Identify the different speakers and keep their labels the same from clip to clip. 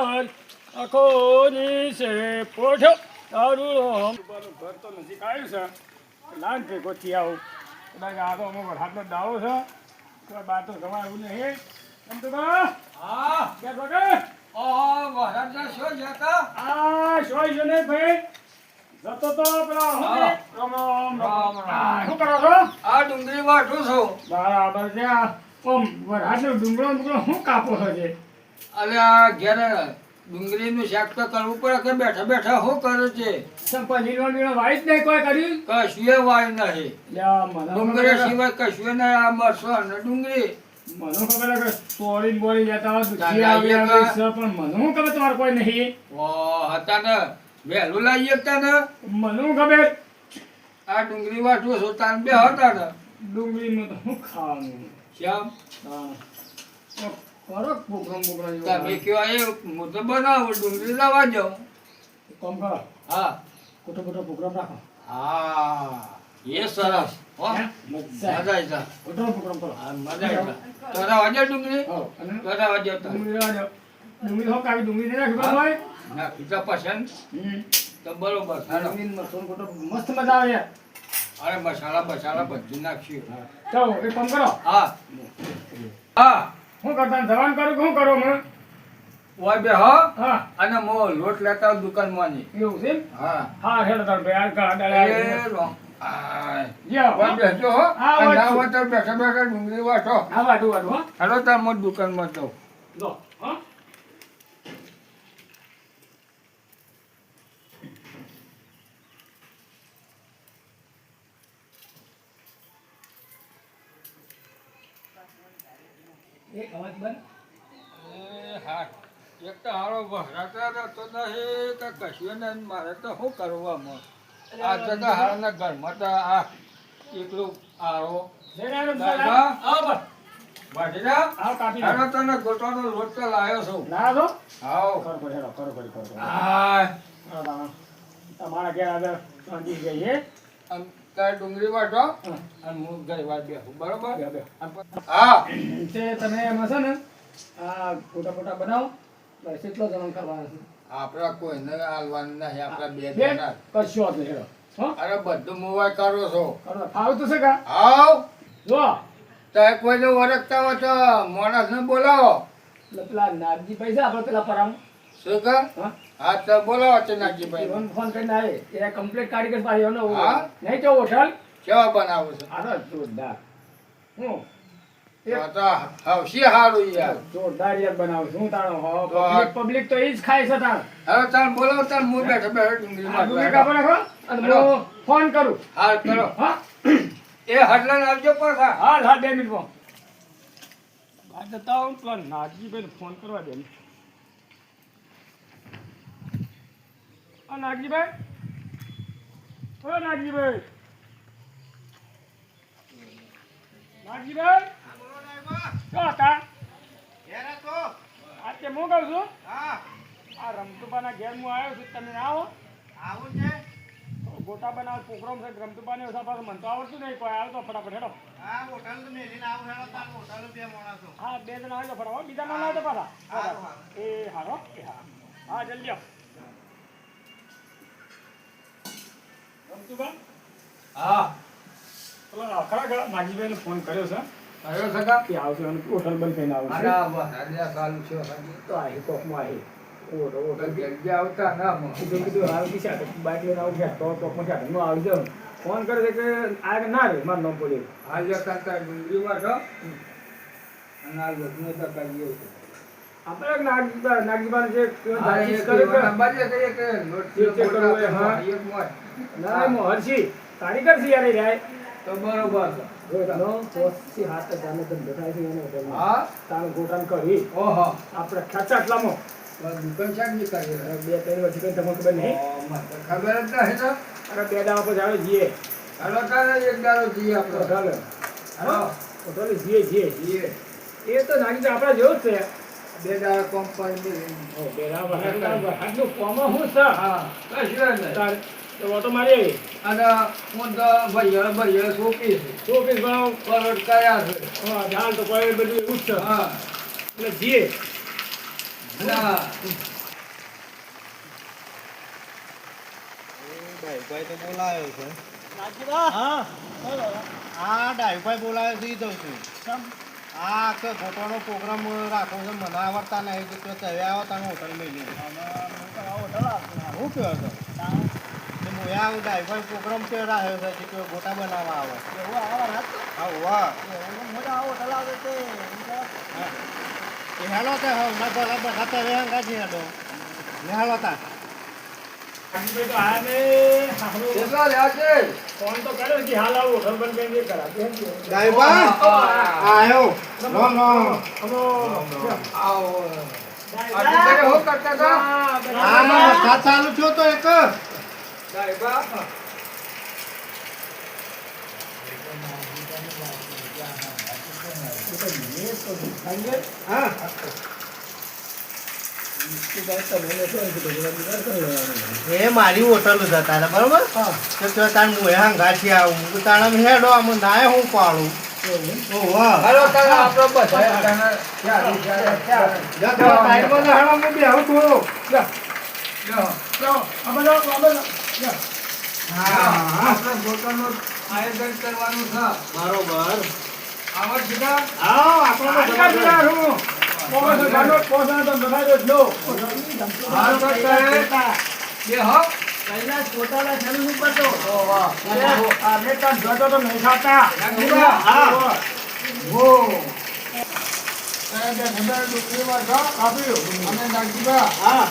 Speaker 1: તર આખો નીચે પોઠો. દારૂ ઘર તો નજીક આવ્યું છે. લાન ભેગો થી આવું. કદાચ આ તો અમુક હાથનો દાવો છે. કોઈ બાર તો ગવાય એવું નહીં. એમ તો
Speaker 2: હા.
Speaker 1: છે ને હું.
Speaker 2: હા.
Speaker 1: કે? છો?
Speaker 2: આ ડુંગળી વાટું છું.
Speaker 1: બરાબર છે. આ ઓમ વરસાદનો ડુંગળો ડુંગળો શું કાપો છો
Speaker 2: અલે આ ઘેર ડુંગળીનું શાક તો કરવું પડે કે બેઠા બેઠા શું કરે છે?
Speaker 1: સંપા લીલો લીલો વાઈટ નહીં કોઈ કર્યું?
Speaker 2: નહીં ડુંગળી સિવાય કશું નહીં આ મરસો અને ડુંગળી.
Speaker 1: મને ખબર કે બોરી જતા હોય દુખી આવી
Speaker 2: એક
Speaker 1: આવી છે, પણ મને ખબર તમારે કોઈ નહીં?
Speaker 2: ઓ હતા ને વહેલું લાવી શકતા ને
Speaker 1: મને ખબર?
Speaker 2: આ ડુંગળી વાટું છું બે હતા ને
Speaker 1: ડુંગળીનું તો શું ખાવાનું?
Speaker 2: શ્યામ?
Speaker 1: હા. કરો પ્રોગ્રામ પ્રોગ્રામ
Speaker 2: તમે કયો એ હું તો બનાવું ડુંગળી લાવવા જાઉં.
Speaker 1: કામ કરો.
Speaker 2: હા.
Speaker 1: ખોટો ખોટો પ્રોગ્રામ રાખો.
Speaker 2: હા. એ સરસ. મજા
Speaker 1: મજા
Speaker 2: આવી
Speaker 1: ખોટો પ્રોગ્રામ કરો.
Speaker 2: હા મજા આવી જા. વાજે ડુંગળી?
Speaker 1: હો,
Speaker 2: વાજે
Speaker 1: ડુંગળી લેવા જાઓ. ડુંગળી હો કાવી ડુંગળી નહીં રાખી ભાઈ
Speaker 2: નાખી તો પસંદ. તો બરોબર.
Speaker 1: મસ્ત મજા આવે
Speaker 2: અરે મસાલા બસાલા બધું નાખ્યું
Speaker 1: ચાલો કામ કરો.
Speaker 2: હા. હા.
Speaker 1: શું કરતા જવાન કરું શું કરો હું
Speaker 2: ઓય બે હા. અને મો લોટ લેતા આવું દુકાનમાં ની.
Speaker 1: એવું છે
Speaker 2: હા.
Speaker 1: હા હેડો તાર ભાઈ આ
Speaker 2: એ
Speaker 1: ડાળા
Speaker 2: રો-. હોય તો બેઠા બેઠા ડુંગળી વાટો.
Speaker 1: હા વાડું વાડું
Speaker 2: હાલો તાર મો જાઉં.
Speaker 1: હા. એક અવાજ બંધ.
Speaker 2: એ હા એક તો હારો ભરાતા રહેતો નહીં કે કશું ને મારે તો શું કરવામાં આ જગા હારાના ઘરમાં તો આ એકલું આરો.
Speaker 1: આવો આવો
Speaker 2: ગોટાનો લોટ તો લાયો છું.
Speaker 1: ના દો
Speaker 2: હાવ
Speaker 1: કરો કરો કરો કરો કરો કરો. હા. તમારા ઘેર આગળ સમજી જઈએ.
Speaker 2: તારે ડુંગળી વાટો અને હું ઘરે વાત બેહું બરોબર. હા.
Speaker 1: તે તમે એમાં છે ને આ ફોટા ફોટા બનાવો બસ એટલો છે.
Speaker 2: આપડા કોઈને હાલવાનું નહીં આપડા બે
Speaker 1: બે
Speaker 2: જણા.
Speaker 1: કશો જ નહીં હો?
Speaker 2: અરે બધું મોવાઈ કરો છો.
Speaker 1: ફાવતું છે કા?
Speaker 2: આવ
Speaker 1: જો
Speaker 2: તારે કોઈને ઓળખતા હોય તો માણસને બોલાવો.
Speaker 1: પેલા નાગજી પૈસા આપણે પેલા પરામ.
Speaker 2: શું કહે?
Speaker 1: હા.
Speaker 2: હા તો બોલાવો ચનાજીભાઈ
Speaker 1: ફોન ફોન કરીને આવે એ કમ્પ્લીટ કારીગર પાસે એનો
Speaker 2: હા?
Speaker 1: નહીં તો હોટલ?
Speaker 2: કેવા બનાવો છો?
Speaker 1: આ તો જોરદાર. હું?
Speaker 2: તો તો હવશી હારું યાર.
Speaker 1: જોરદાર યાર બનાવું છું. હું તાણો
Speaker 2: તો આ-
Speaker 1: પબ્લિક તો એ જ ખાય છે તાણ
Speaker 2: બોલાવો તાર હું બેઠો બેઠો
Speaker 1: અને ફોન કરું.
Speaker 2: હા કરો.
Speaker 1: હા?
Speaker 2: એ હડલા આવજો પણ
Speaker 1: હાલ હા બે મિનિટમાં. જતા હું પેલા નાગજીભાઈને ફોન કરવા દે આ નાગજીભાઈ. ઓ નાગજીભાઈ. નાગજીભાઈ. શું હતા? આજે હું કહું છું? આ રમતુબાના ઘેર હું આવ્યો છું, તમે ના આવો ગોટા બનાવ પ્રોગ્રામ છે રમતુબાને ઓછા પાસે મને તો આવડતું નહીં, કોઈ આવ્યો તો ફટાફટ હેડો. હા, બે જણા ફટાફટ બીજા ના આવે તો પાછા. એ હારો હા. હા, જલ્દી આવો. રમતુબા
Speaker 2: હા.
Speaker 1: પેલા ખરા નાગીભાઈને ફોન કર્યો છે.
Speaker 2: આવ્યો સગા
Speaker 1: કે? આવશે અને હોટલ બંધ થઈને
Speaker 2: અરે
Speaker 1: આવશે
Speaker 2: છે.
Speaker 1: તો આવી કોકમાં લઈને આવું ગયા તો કોકમાં સાથે આવી જાઉં ફોન કરે છે કે આ ના રે મારું નામ બોલ્યું
Speaker 2: હાલ જતા કાંતા છો અને આ લોટને તો કરીએ છે.
Speaker 1: આપણે નાગજીબા નાગજીબા જે જાચીસ કરે કે
Speaker 2: એવાના બાજે કહીએ કે
Speaker 1: ચેક કરવું હા.
Speaker 2: એક મોટ.
Speaker 1: ના એમાં હર્ષી યાર
Speaker 2: તો બરોબર.
Speaker 1: હાથ જાને થાય છે એને
Speaker 2: હા?
Speaker 1: ગોટાનો કરી.
Speaker 2: ઓહો.
Speaker 1: આપણે ખાચા આટલામાં.
Speaker 2: દુકાન શાકની કરી
Speaker 1: બે ત્રણ વર્ષ કઈ તમને ખબર નહીં.
Speaker 2: તો ખબર જ નહીં તો.
Speaker 1: અરે બે દાવા આવે જીએ.
Speaker 2: હાલો એક જીએ આપણે.
Speaker 1: હોટલ
Speaker 2: હાલો.
Speaker 1: હોટલ જીએ જીએ.
Speaker 2: જઈએ
Speaker 1: એ તો નાગી આપણા જેવું જ છે.
Speaker 2: બે દાડો કંપની
Speaker 1: ઓ, બે દાવા કોમ શું છે
Speaker 2: હા. કશું નહીં.
Speaker 1: તો ઓટો મારી
Speaker 2: અને હું તો ભાઈઓ સોંપી છે.
Speaker 1: ચોવીસ ભાવ?
Speaker 2: પરોટ કયા છે.
Speaker 1: હા જાણ તો કોઈ બધું એવું જ છે.
Speaker 2: હા.
Speaker 1: એટલે જીએ.
Speaker 2: ના.
Speaker 3: ભાઈ તો બોલાયો છે. હા. હા બોલાયો છે એ છું.
Speaker 1: સમ
Speaker 3: આ કે ગોટાનો પ્રોગ્રામ રાખો છે. મને આવડતા નહીં તો તો તમે આવો તમે હોટલ મેલી હું હતો છો તો હું આવું ડાયુભાઈ પ્રોગ્રામ કે રાખ્યો છે કે કોઈ ગોટા બનાવવા આવે.
Speaker 1: એવું આવા રાત
Speaker 3: હા વાહ.
Speaker 1: એવું આવો હોટલ આવે તે
Speaker 3: હેલો તે હા ના ભલા બધા હેલો તા.
Speaker 2: છે?
Speaker 3: ચાલુ થયો તો એક. હા. એ મારી હોટલ જ હતા બરોબર? તો તો તાર મુએ હંગાથી આવું હું તારા હેડો આમ નાય હું પાડું?
Speaker 2: તારે આયોજન કરવાનું છે.
Speaker 3: બરોબર.
Speaker 2: આવડ સીધા.
Speaker 3: આવો આપણો તો
Speaker 1: હું. પોગો તો તો બનાવ્યો જ નો
Speaker 2: હાલ તો તારે બે હો
Speaker 1: કૈલાસ પોતાના નું પડતો
Speaker 2: ઓ વાહ
Speaker 1: આ જોતો તો નહીં ખાતા
Speaker 2: છો
Speaker 1: હા.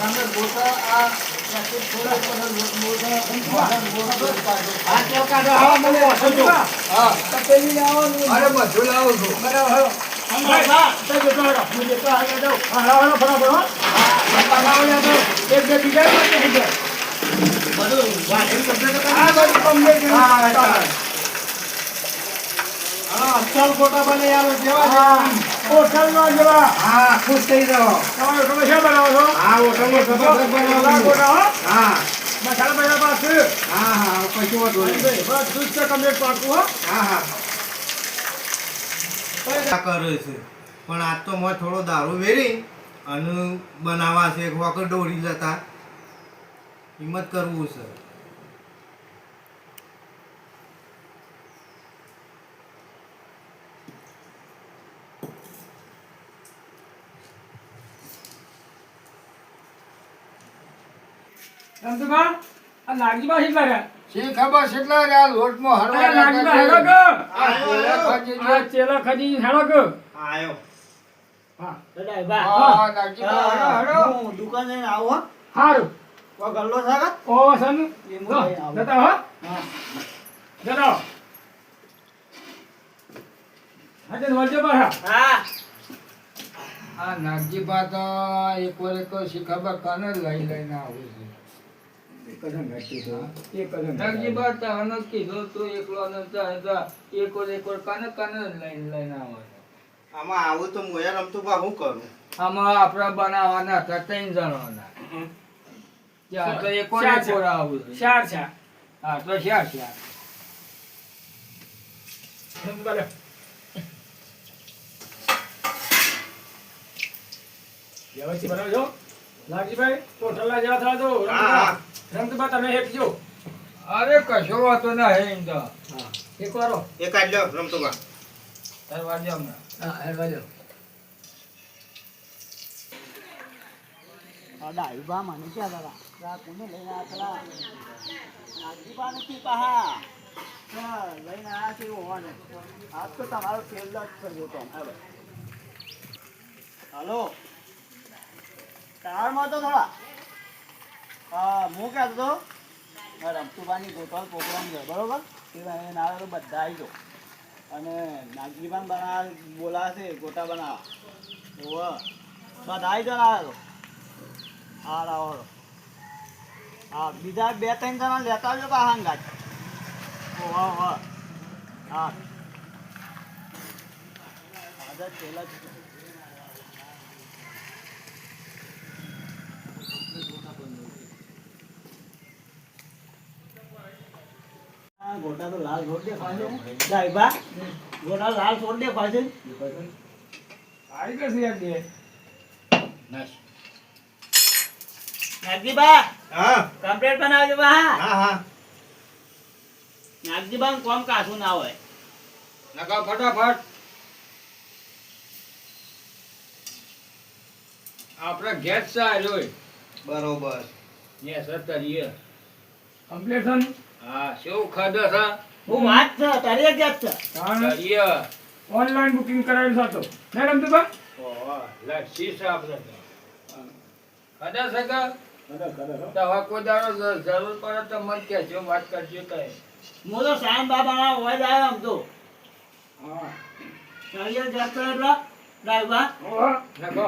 Speaker 2: તમે
Speaker 3: તો
Speaker 1: તપેલી ને આવવાનું
Speaker 2: અરે બધું લાવું છું
Speaker 1: બરાબર
Speaker 3: અસલ ગોટા બને યાર જેવા
Speaker 1: હોટલમાં જવા
Speaker 3: હા ખુશ થઈ જાઓ
Speaker 1: તમારે તમે શું બનાવો છો
Speaker 3: હા હોટલમાં જબરદસ્ત બનાવવાનું.
Speaker 1: ગોટા હા મસાલા બસાલા પાછું
Speaker 3: હા હા કશું વાંધો
Speaker 1: બસ દૂધ છે કમ્પ્લીટ પાકું હા
Speaker 3: હા કરે છે. પણ આજ તો મેં થોડો દારૂ વેરી અને બનાવવા છે. એક વખત દોરી જતા. હિંમત કરવું છે.
Speaker 1: રમતુભા આ કેટલા રહ્યા
Speaker 2: શી ખબર? કેટલા લોટમાં હરવા. આ
Speaker 1: આ ચેલા ખજી
Speaker 3: આયો.
Speaker 1: હા.
Speaker 2: હા.
Speaker 3: દુકાન જઈને આવો
Speaker 1: હારું.
Speaker 3: ગલ્લો સાગત
Speaker 1: ઓ જતા હો. જતા હો. હા તે વળજો
Speaker 3: હા.
Speaker 2: આ તો એક વાર એક શી ખબર કને લઈ લઈને આવું છે. નાગજીભા તો હનો કીધું તું એકલો ન જાય તો એક એક કને કને લઈને લઈને આવે.
Speaker 3: આમાં આવું તો મોયા રમતું બા હું કરું?
Speaker 2: આમાં આપણે બનાવવાના હતા ત્રણ જણાના ત્યાં તો એક વાર આવું
Speaker 1: ચાર ચાર
Speaker 2: હા તો શા શા
Speaker 1: ભલે વ્યવસ્થિત બનાવજો. લાગજીભાઈ ટોટલા જેવા થવા દો.
Speaker 3: હા.
Speaker 1: રમતુભા તમે હેઠજો
Speaker 2: અરે કશો વાતો ના હે ઇંદા તો
Speaker 1: એક વારો.
Speaker 3: એક આજ લો રમતું બા.
Speaker 2: તાર વાજો હમણાં.
Speaker 1: હા હેડ વાજો
Speaker 4: ડાયુબા મને કે દાદા. રા કોને લઈને આ પેલા નાગજીબા નથી પહા. લઈને આયા છે એવું હોવા ને આજ તો તમારો છેલ્લો જ છે જોતો હવે. હાલો. ટાવરમાં તો થોડા. હા કહેતો હતો રમતુબાની ગોપાલ પ્રોગ્રામ છે, બરોબર? એ ના આવે તો બધા આવી જાઓ અને નાગજીબાન બનાવ, બોલાશે, ગોટા બનાવવા ઓહ બધા આવી જાઓ ના આવે હા રાવો હા, બીજા બે ત્રણ જણા લેતા આવજો પાછા ગાજ ઓ, હા હા. હા. પેલા જ ગોટા તો લાલ છોડ દે પાછો સાહેબા ગોટા લાલ છોડ દે પાછો
Speaker 1: આવી ગયો છે યાર
Speaker 4: નાગજીબા
Speaker 3: હા.
Speaker 4: કમ્પ્લેટ બનાવજો બા.
Speaker 3: હા હા.
Speaker 4: નાગજીબા કોમ કાઠું ના હોય.
Speaker 2: નકા ફટાફટ. આપણે ગેસ ચાલ્યો
Speaker 3: બરોબર.
Speaker 2: ગેસ તરીએ
Speaker 1: કમ્પ્લીટ છે ને?
Speaker 2: હા શું ખાધો છે?
Speaker 4: હું વાત છે તારી જ છે.
Speaker 1: તાણે? ઓનલાઈન બુકિંગ કરાવેલ હતો ને રમતુભા
Speaker 2: ઓહો આપણે તો. ખાધા છે કે?
Speaker 1: કદાચ
Speaker 2: કોઈ દાડો જરૂર પડે તો મત કહેજો વાત કરજો કઈ
Speaker 4: હું તો શ્યામ બાબાના અવાજ આવ્યો આમ તો.
Speaker 1: હા.
Speaker 4: તારી જ છે એટલે? ડ્રાઈવર
Speaker 1: ઓહો.
Speaker 2: નકો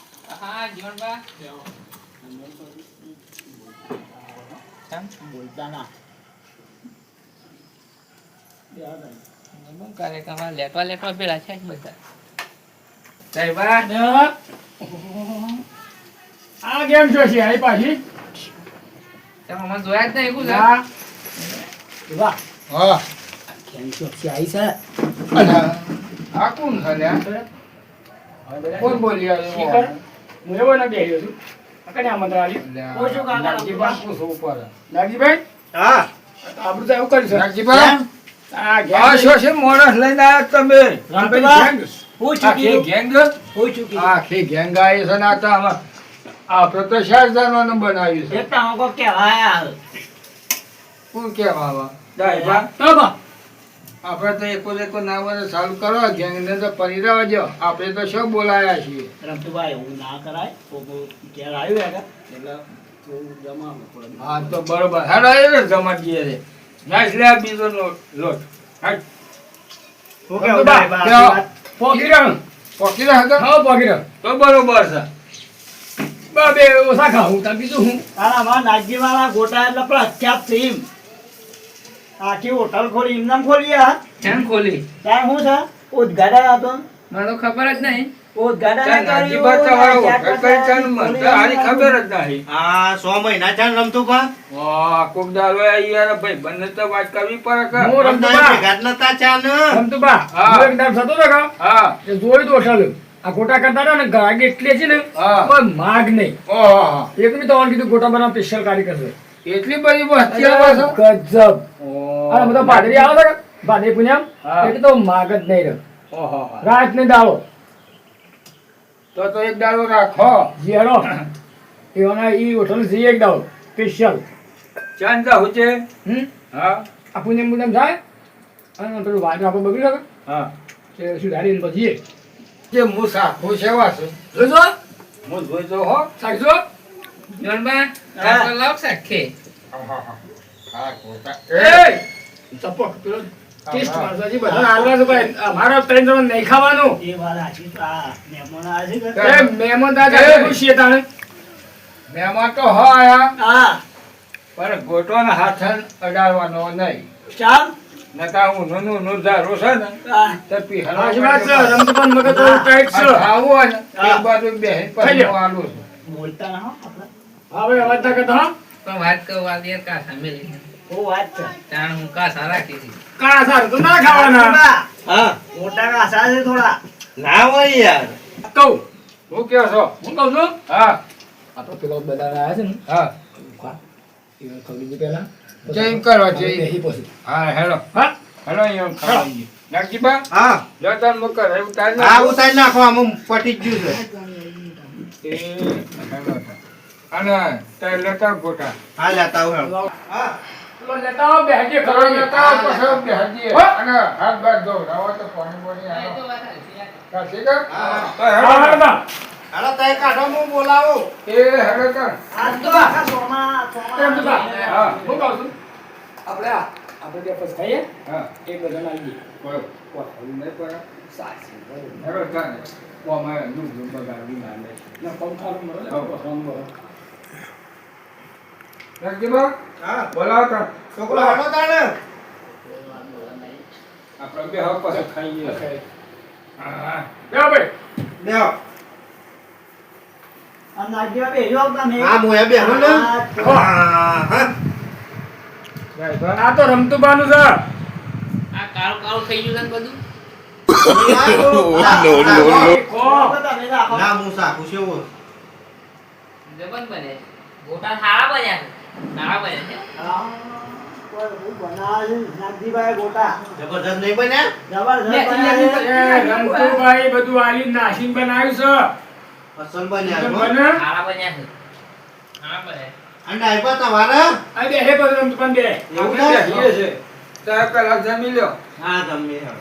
Speaker 1: રમતુભા
Speaker 4: બળવા બોલતા ના.
Speaker 5: લેટવા લેટવા પેલા છે બધા.
Speaker 1: ને આ ગેમ શું છે? આઈ પાછી?
Speaker 5: તમે મને જોયા જ નહીં એવું
Speaker 1: હા વાહ.
Speaker 2: હા. આ કોણ છે કોણ બોલી
Speaker 1: શીખર?
Speaker 2: આવ્યો
Speaker 1: હું એવો ના બેહ્યો છું. આ કને આમંત્રણ આવ્યું
Speaker 2: લ્યા,
Speaker 4: કાકા
Speaker 2: નાગજીબા પૂછવું પડે.
Speaker 1: નાગજીભાઈ?
Speaker 3: હા.
Speaker 1: આપણું તો એવું કર્યું છે. આ
Speaker 2: આ મોણસ લઈને આવ્યા તમે?
Speaker 1: રમતુભા
Speaker 4: હું
Speaker 2: આખી
Speaker 4: ચૂકી
Speaker 2: ગેંગ
Speaker 4: હું ચૂકી
Speaker 2: આખી ગેંગ આવી છે ને તો આપણે તો બનાવ્યું છે કોણ કહેવામાં ડાયબા
Speaker 1: તો બા.
Speaker 2: આપણે તો એકો એકો નામને ચાલુ કરો ગેંગને તો પરિરાવા દો આપણે તો શું બોલાયા છીએ?
Speaker 4: રમતુભાઈ એવું ના કરાય. ઘેર આવ્યું એટલે પડે.
Speaker 2: હા તો બરોબર. રે. લે બીજો લોટ.
Speaker 3: હું?
Speaker 1: પોકી રહ્યો.
Speaker 2: પોકી રહ્યા હતા?
Speaker 1: હા પોકી રહ્યો.
Speaker 2: તો બરોબર છે.
Speaker 1: બા ઓછા ખાવું બીજું હું
Speaker 4: તારા માં નાગજીવાળા ગોટા એટલે પ્રખ્યાત એમ આખી હોટલ ખોલી એમનામ ખોલી આ?
Speaker 5: કેમ ખોલી?
Speaker 4: ત્યાં હું છે? ઉદઘાટન હતો.
Speaker 5: મને તો ખબર જ નહીં.
Speaker 4: ઉદઘાટન કર્યું,
Speaker 2: ખબર જ નહીં.
Speaker 3: આ સો મહિના છે રમતું પા
Speaker 2: કોક દાડો યાર ભાઈ બંને તો વાત કરવી પડે કે?
Speaker 1: હું રમતુભા
Speaker 3: ભેગા જ ચા ને
Speaker 1: રમતુભા
Speaker 2: હા.
Speaker 1: એક દાડો થતો
Speaker 2: હા.
Speaker 1: તે તો આ ગોટા કરતા ને ગાડી એટલી છે ને કોઈ માગ નહીં. એક ની તો કીધું ગોટા બનાવ સ્પેશિયલ કાઢી કરશે
Speaker 2: એટલી બધી
Speaker 1: ગજબ. આ બધા પાદરી આવે છે. પુણ્યમ
Speaker 2: હા.
Speaker 1: એટલે તો માગ જ નહીં રહ્યો. રાત ને દાળો.
Speaker 2: તો તો એક દાળો રાખો.
Speaker 1: જીરો એવાના ઈ હોટલ જઈએ એક દાળો સ્પેશિયલ
Speaker 2: ચાંદ છે?
Speaker 1: હમ?
Speaker 2: હા.
Speaker 1: આ પુણ્યમ પુણ્યમ જાય અને પેલું વાંદરા આપણે બગડી શકે
Speaker 2: હા.
Speaker 1: તે સુધારીને પછી
Speaker 2: જે હું સાખું સેવા છું.
Speaker 1: જોજો.
Speaker 2: હું જોજો હો.
Speaker 1: સાક્ષો
Speaker 5: જોનબા લાવ સાખે
Speaker 2: હા ખોટા.
Speaker 1: એ! ચપક પેલો ટેસ્ટ મારસાજી બધા. હાલવા છે ભાઈ. અમારો ત્રણ જણ નહીં ખાવાનું.
Speaker 4: એ વાત સાચી છે. આ મહેમાન આવે છે કે?
Speaker 1: મહેમાન દાદા ખુશી હતા ને?
Speaker 2: મહેમાન તો હો આયા.
Speaker 4: હા.
Speaker 2: પણ ગોટોના હાથ અડાડવાનો નહીં.
Speaker 4: ચાલ.
Speaker 2: નકા હું નું નું છે ને તો
Speaker 1: વાત છે
Speaker 2: માટે
Speaker 1: રમતપાન મગજ થોડું ટાઈટ છે.
Speaker 2: આ ને એક બાજુ બેહીને. હું આલું
Speaker 4: બોલતા ના આપણે.
Speaker 1: હા ભાઈ કરતા હા.
Speaker 5: પણ વાત કરવા દે કા સામે લઈ
Speaker 4: બહુ વાત છે.
Speaker 5: તાણ હું કા સારા કીધી.
Speaker 1: કાળા સારું? તો ના ખાવાના.
Speaker 3: હા.
Speaker 4: મોટા કાસા છે થોડા.
Speaker 3: ના હોય યાર.
Speaker 1: કહું.
Speaker 2: હું કહો છો?
Speaker 1: હું કહું છું?
Speaker 2: હા.
Speaker 1: આ તો પેલો બધા આવ્યા છે ને.
Speaker 2: હા.
Speaker 1: એ ખવડી દે પહેલા.
Speaker 2: જય એમ કરો, જય.
Speaker 1: પછી.
Speaker 2: હા હેલો
Speaker 1: હા?
Speaker 2: હેલો અહીંયા ખાવા નાગજીબા?
Speaker 3: હા.
Speaker 2: લો તાર મુકર એવું ઉતાર
Speaker 3: આ ઉતારી નાખો આમ પટી ગયું છે.
Speaker 2: એ હેલો અને તે લેતા ગોટા.
Speaker 3: હા લેતા હું હા.
Speaker 1: પેલો લેતા આવો બેહી
Speaker 2: કરો લેતા આવો પછી બેહજીએ.
Speaker 1: હો.
Speaker 2: અને હાથ બાર ધોવડાવો તો પાણી બોણી આનો. કાશી કા?
Speaker 3: હા.
Speaker 1: હા
Speaker 2: હેલો.
Speaker 3: તઈ કાઢો હું બોલાવું
Speaker 2: એ હેલો તાર.
Speaker 4: આજ તો આખા સોમાં સોમાં
Speaker 1: એમ તો.
Speaker 2: હા.
Speaker 1: હું કહું છું આપણે આપણે બે આવી
Speaker 2: હેરો રાખજી
Speaker 3: હા.
Speaker 2: બોલાવો તો
Speaker 3: છોકરો હાલો તાણે.
Speaker 2: આપણે બે હવે પછી ખાઈએ
Speaker 1: હા. જાઓ ભાઈ.
Speaker 3: બેહો.
Speaker 4: આ નાગજીભાઈ બેહજો તમે
Speaker 3: હા મોયા બેહો ને.
Speaker 4: હા,
Speaker 3: હા. હા
Speaker 1: આ તો રમતું બાનું છે.
Speaker 5: આ કાળું કાળું થઈ ગયું છે ને બધું?
Speaker 3: નો નો નો
Speaker 1: કો.
Speaker 4: તમે રાખો.
Speaker 3: ના હું સાકું છે એવો
Speaker 5: જબન બને. ગોટા સારા બન્યા સારા છે.
Speaker 4: હા, હું
Speaker 3: જબરદસ્ત નહીં બન્યા
Speaker 1: રમતુભાઈ બધું આલી નાસીન બનાવ્યું છે.
Speaker 3: બન્યા છો.
Speaker 5: સારા બન્યા છે. સારા બન્યા
Speaker 3: અને ડાયપા તમારા
Speaker 1: આ બે હે બધું પણ બે.
Speaker 3: એવું
Speaker 2: આપણે
Speaker 3: છે?
Speaker 2: બેસીએ છે. જમી લ્યો.
Speaker 3: હા તમે હા.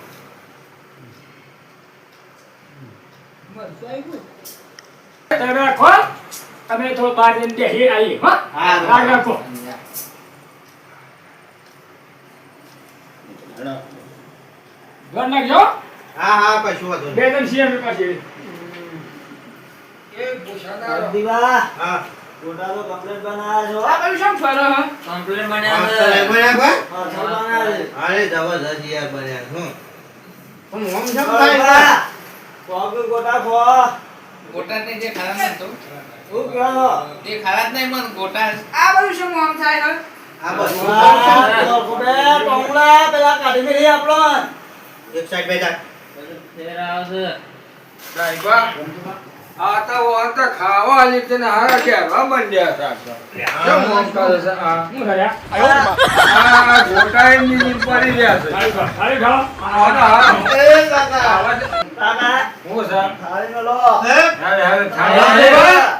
Speaker 1: તમે રાખો. તમે થોડો બહાર જઈને બેસી આવીએ હો.
Speaker 3: હા,
Speaker 1: રાખો ઘર નાખજો
Speaker 3: હા હા કશું વાંધો
Speaker 1: બે ત્રણ સીએમ પાસે
Speaker 2: એ ભૂષણ
Speaker 4: નાગજીભાઈ,
Speaker 3: હા.
Speaker 4: ગોટા તો complete છો.
Speaker 5: આ બધું શેમ ફરો કમ્પ્લેટ બન્યા છે.
Speaker 4: છે.
Speaker 3: અરે જબરદસ્ત યાર બન્યા છો. પણ ઓમ કેમ થાય?
Speaker 4: ખો ગોટા ખો.
Speaker 5: ગોટા ને જે ખરાબ નતો
Speaker 4: શું કહો છો?
Speaker 5: તે ખરાબ નહીં મન ગોટા આ બધું શું આમ થાય હે
Speaker 3: આ બધું
Speaker 4: વાહ, તો પેલા કાઢી મેલી આપણો.
Speaker 3: એક સાઈડ બેઠા
Speaker 5: તેરા આવશે
Speaker 2: સાહેબા આ તો આ ખાવા લીધે ને હારા ઘેરવા માંડ્યા હતા કેમ આમ કરે છે આ?
Speaker 1: શું થયા
Speaker 2: આ ગોટાએ નીચે પડી રહ્યા છે
Speaker 1: ખાલી ખાઓ, ખાલી ખાઓ.
Speaker 2: આ તો હા.
Speaker 3: એ કાકા
Speaker 4: કાકા,
Speaker 2: હું
Speaker 4: સર.
Speaker 3: હે? હા, હા.
Speaker 5: થાળમાં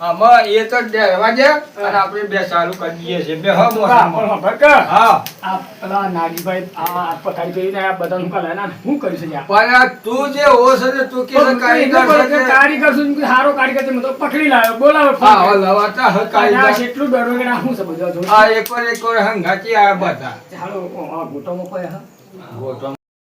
Speaker 2: આમાં એ તો ડેરવા દે અને આપણે બે સારું કરી દઈએ છીએ. બે હો
Speaker 1: કાકા,
Speaker 2: મોસમ
Speaker 1: પણ ભક્કા,
Speaker 2: હા.
Speaker 1: આ પેલા નાગીભાઈ આ આ પથારી કરીને આ બધા શું કરે ના કરી છે
Speaker 2: પણ તું જે હો છે તું કે કારીગર.
Speaker 1: કારીગર છું હારો કારીગર છે તો પકડી લાવ્યો બોલાવો
Speaker 2: હા લવાતા હ
Speaker 1: આ
Speaker 2: કારીગર.
Speaker 1: કેટલું ડરો કે છે. બધું આ
Speaker 2: એક વાર એક વાર હંગાતી આ બધા.
Speaker 1: આ